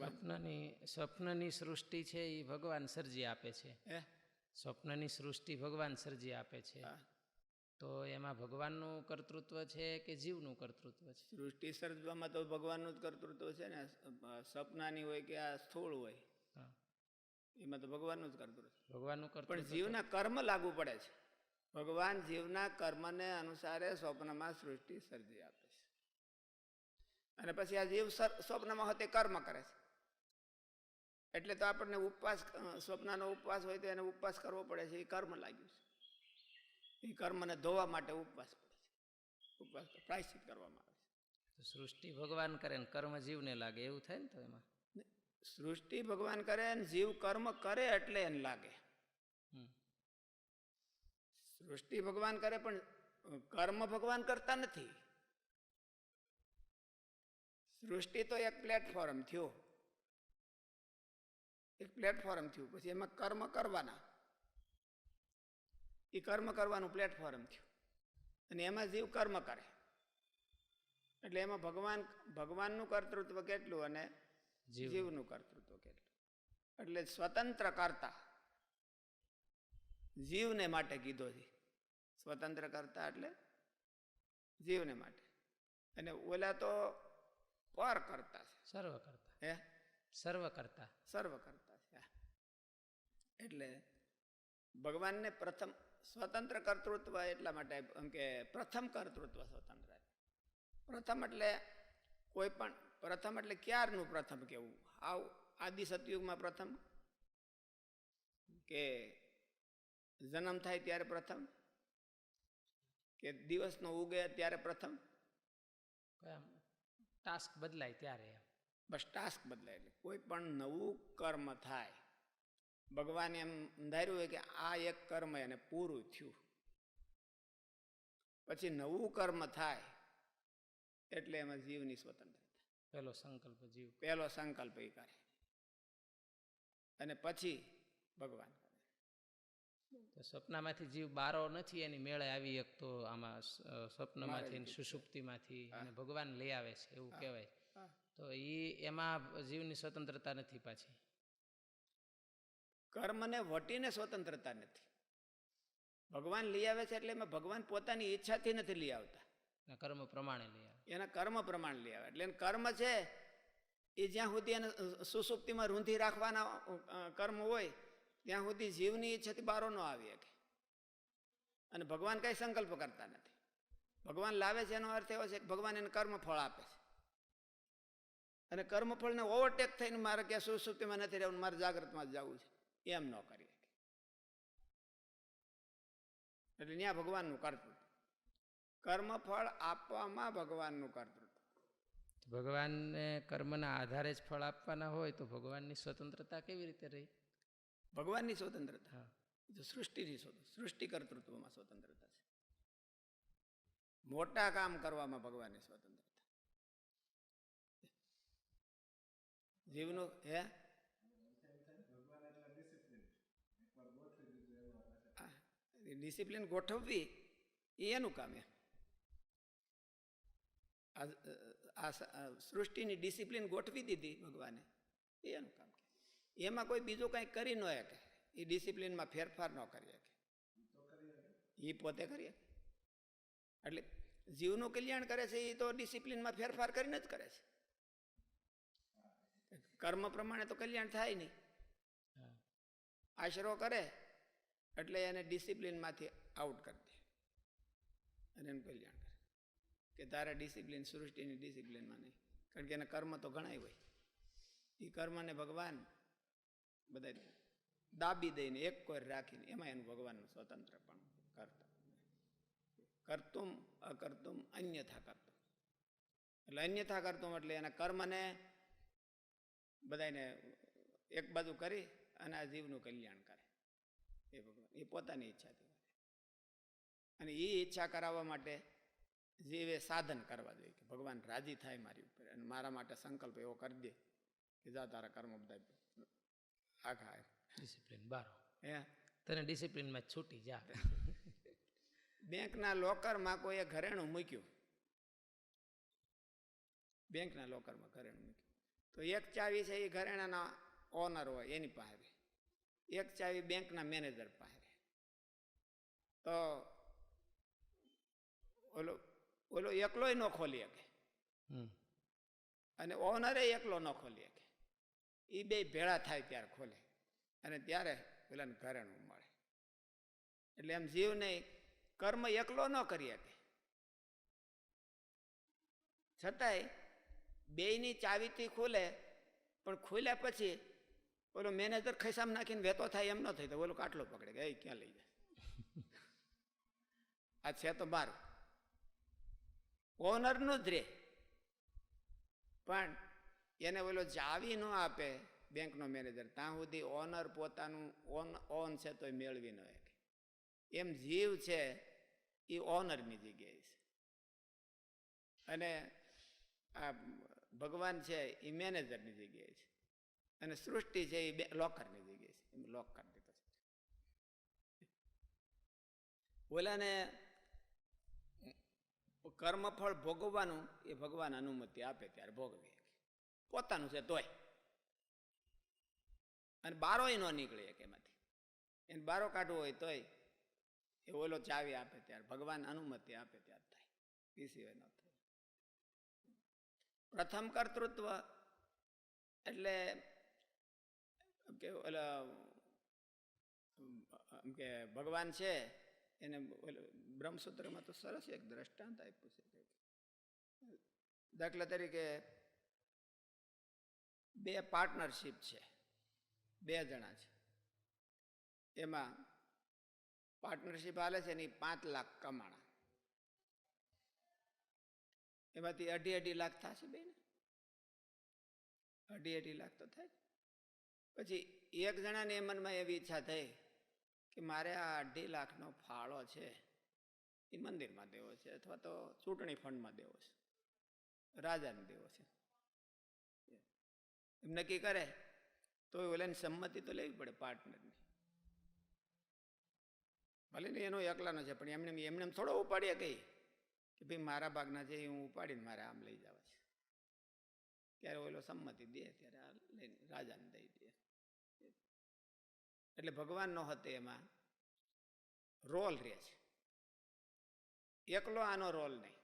સ્વપ્નની સ્વપ્નની સૃષ્ટિ છે એ ભગવાન સર્જી આપે છે. સ્વપ્નની સૃષ્ટિ ભગવાન સર્જી આપે છે. તો એમાં ભગવાનનું કર્તૃત્વ છે કે જીવનું કર્તૃત્વ છે? સૃષ્ટિ સર્જવામાં તો ભગવાનનું જ કર્તૃત્વ છે ને સપનાની હોય કે આ સ્થૂળ હોય એમાં તો ભગવાનનું જ કર્તૃત્વ ભગવાનનું ભગવાનનું પણ જીવના કર્મ લાગુ પડે છે. ભગવાન જીવના કર્મને અનુસારે સ્વપ્નમાં સૃષ્ટિ સર્જી આપે છે. અને પછી આ જીવ સ્વપ્નમાં હોય તે કર્મ કરે છે. એટલે તો આપણને ઉપવાસ સ્વપ્નનો ઉપવાસ હોય તો એને ઉપવાસ કરવો પડે છે એ કર્મ લાગ્યું છે. એ કર્મને ધોવા માટે ઉપવાસ પડે છે. ઉપવાસ પ્રાયશ્ચિત કરવામાં આવે છે. સૃષ્ટિ ભગવાન કરે ને કર્મ જીવને લાગે એવું થાય ને તો એમાં? સૃષ્ટિ ભગવાન કરે ને જીવ કર્મ કરે એટલે એને લાગે. સૃષ્ટિ ભગવાન કરે પણ કર્મ ભગવાન કરતા નથી. સૃષ્ટિ તો એક પ્લેટફોર્મ થયું. એક પ્લેટફોર્મ થયું પછી એમાં કર્મ કરવાના. એ કર્મ કરવાનું પ્લેટફોર્મ થયું. અને એમાં જીવ કર્મ કરે. એટલે એમાં ભગવાન ભગવાનનું કર્તૃત્વ કેટલું અને જીવનું. કર્તૃત્વ કેટલું? એટલે સ્વતંત્ર કરતા. જીવને માટે કીધો છે. સ્વતંત્ર કરતા એટલે જીવને માટે. અને ઓલા તો પર કરતા સર્વ કરતા હે? સર્વ કરતા સર્વ કરતા છે. એટલે ભગવાનને પ્રથમ સ્વતંત્ર કર્તૃત્વ એટલા માટે એમ કે પ્રથમ કર્તૃત્વ સ્વતંત્ર પ્રથમ એટલે કોઈ પણ પ્રથમ એટલે ક્યારનું પ્રથમ કેવું આવ આદિ સતયુગમાં પ્રથમ? કે જન્મ થાય ત્યારે પ્રથમ? કે દિવસનો ઉગે ત્યારે પ્રથમ? ટાસ્ક બદલાય ત્યારે બસ ટાસ્ક બદલાય એટલે કોઈ પણ નવું કર્મ થાય ભગવાને એમ ધાર્યું હોય કે આ એક કર્મ એને પૂરું થયું. પછી નવું કર્મ થાય એટલે એમાં જીવની સ્વતંત્રતા પહેલો સંકલ્પ જીવ પહેલો સંકલ્પ એ કરે. અને પછી ભગવાન તો સ્વપ્નમાંથી જીવ બારો નથી એની મેળે આવી એક તો આમાં સ્વપ્નમાંથી સુષુપ્તિમાંથી અને ભગવાન લઈ આવે છે એવું કહેવાય. તો એ એમાં જીવની સ્વતંત્રતા નથી પાછી. કર્મને વટીને સ્વતંત્રતા નથી. ભગવાન લઈ આવે છે એટલે એમાં ભગવાન પોતાની ઈચ્છાથી નથી લઈ આવતા. કર્મ પ્રમાણે લઈ આવે. એના કર્મ પ્રમાણે લઈ આવે. એટલે એનું કર્મ છે એ જ્યાં સુધી એને સુસુપ્તિમાં રૂંધી રાખવાના કર્મ હોય ત્યાં સુધી જીવની ઈચ્છાથી બારો ન આવી શકે. અને ભગવાન કઈ સંકલ્પ કરતા નથી. ભગવાન લાવે છે એનો અર્થ એવો છે કે ભગવાન એને કર્મ ફળ આપે છે. અને કર્મફળને ઓવરટેક થઈને મારે ક્યાં સુસુપ્તિમાં નથી રહેવું મારે જાગ્રતમાં જ જવું છે. એમ ન કરી શકે. એટલે ત્યાં ભગવાનનું કર્તૃત્વ. કર્મફળ આપવામાં ભગવાનનું કર્તૃત્વ. ભગવાનને કર્મના આધારે જ ફળ આપવાના હોય તો ભગવાનની સ્વતંત્રતા કેવી રીતે રહી? ભગવાનની સ્વતંત્રતા? જો સૃષ્ટિની સૃષ્ટિ કર્તૃત્વમાં સ્વતંત્રતા છે. મોટા કામ કરવામાં ભગવાનની સ્વતંત્રતા. જીવનું હે? ડિસિપ્લિન ગોઠવવી એ એનું કામ એ આ સૃષ્ટિની ડિસિપ્લિન ગોઠવી દીધી ભગવાને એ એનું કામ એમાં કોઈ બીજું કંઈ કરી ન શકે. એ ડિસિપ્લિનમાં ફેરફાર ન કરી શકે. એ પોતે કરી શકે. એટલે જીવનું કલ્યાણ કરે છે એ તો ડિસિપ્લિનમાં ફેરફાર કરીને જ કરે છે. કર્મ પ્રમાણે તો કલ્યાણ થાય નહીં. આશરો કરે એટલે એને ડિસિપ્લિનમાંથી આઉટ કરી દે. અને એનું કલ્યાણ કરે. કે તારા ડિસિપ્લિન, સૃષ્ટિની ડિસિપ્લિનમાં નહીં. કારણ કે એના કર્મ તો ઘણાય હોય. એ કર્મને ભગવાન બધા દાબી દઈને એક કોઈ રાખીને એમાં એનું ભગવાનનું સ્વતંત્ર પણ કરતા. કરતુમ, અકર્તુમ, અન્યથા કરતું એટલે અન્યથા કરતું એટલે એના કર્મને બધાને એક બાજુ કરી અને આ જીવનું કલ્યાણ કરે. એ ભગવાન એ પોતાની ઈચ્છાથી કરે અને એ ઈચ્છા કરાવવા માટે જેવે સાધન કરવા જોઈએ કે ભગવાન રાજી થાય મારી ઉપર અને મારા માટે સંકલ્પ એવો કરી દે કે જા તારા કર્મ બધા આખા ડિસિપ્લિન બારો. હે? તને ડિસિપ્લિનમાં છૂટી જા. બેંકના લોકરમાં કોઈએ ઘરેણું મૂક્યું? બેંકના લોકરમાં ઘરેણું મૂક્યું. તો એક ચાવી છે એ ઘરેણાના ઓનર હોય એની પાસે. એક ચાવી બેંકના મેનેજર પાસે. તો ઓલો ઓલો એકલોય ન ખોલી શકે. અને ઓનરે એકલો ન ખોલી શકે. એ બે ભેળા થાય ત્યારે ખોલે. અને ત્યારે પેલાને ઘરેણું મળે. એટલે એમ જીવને કર્મ એકલો ન કરી શકે. છતાંય બેયની ચાવીથી ખુલે પણ ખુલ્યા પછી ઓલો મેનેજર ખિસ્સામાં નાખીને વેતો થાય એમ ન થાય તો ઓલો કાટલો પકડે કે, "એ, ક્યાં લઈ જાય? આ છે તો મારું. ઓનરનું જ રે. પણ એને ઓલો જાવી ન આપે બેંકનો મેનેજર ત્યાં સુધી ઓનર પોતાનું ઓન ઓન છે તોય મેળવી ન શકે. એમ જીવ છે એ ઓનરની જગ્યાએ છે. અને આ ભગવાન છે એ મેનેજરની જગ્યાએ છે. અને સૃષ્ટિ છે એ બે- લોકરની ગઈ છે. એમ લોક કરી દીધો છે. ઓલાને કર્મફળ ભોગવવાનું, એ ભગવાન અનુમતિ આપે ત્યારે ભોગવી. પોતાનું છે તોય. અને બારોય ન નીકળે શકે એમાંથી. એને બારો કાઢવો હોય તોય એ ઓલો ચાવી આપે ત્યારે, ભગવાન અનુમતિ આપે ત્યારે થાય. એ સિવાય ન થાય. પ્રથમ કર્તૃત્વ એટલે કે ઓલા કે ભગવાન છે, એને બ્રહ્મસૂત્રમાં તો સરસ એક દ્રષ્ટાંત આપ્યું છે. દાખલા તરીકે બે પાર્ટનરશિપ છે, બે જણા છે. એમાં પાર્ટનરશિપ હાલે છે એની પાંચ લાખ કમાણા. એમાંથી અઢી અઢી લાખ થશે બેન અઢી અઢી લાખ તો થાય પછી એક જણાની મનમાં એવી ઈચ્છા થઈ કે મારે આ અઢી લાખનો ફાળો છે એ મંદિરમાં દેવો છે અથવા તો ચૂંટણી ફંડમાં દેવો છે. રાજાને દેવો છે. એમ નક્કી કરે તો ઓલાની સંમતિ તો લેવી પડે પાર્ટનરની. ભલે ને એનો એકલાનો છે, પણ એમને એમને એમ થોડો ઉપાડીએ કહી કે ભાઈ મારા ભાગના છે એ હું ઉપાડીને મારે આમ લઈ જવા ત્યારે ઓલો સંમતિ દે, ત્યારે આ લઈને રાજાને દઈ દે. એટલે ભગવાનનો હતો એમાં. રોલ રહે છે. એકલો આનો રોલ નહીં.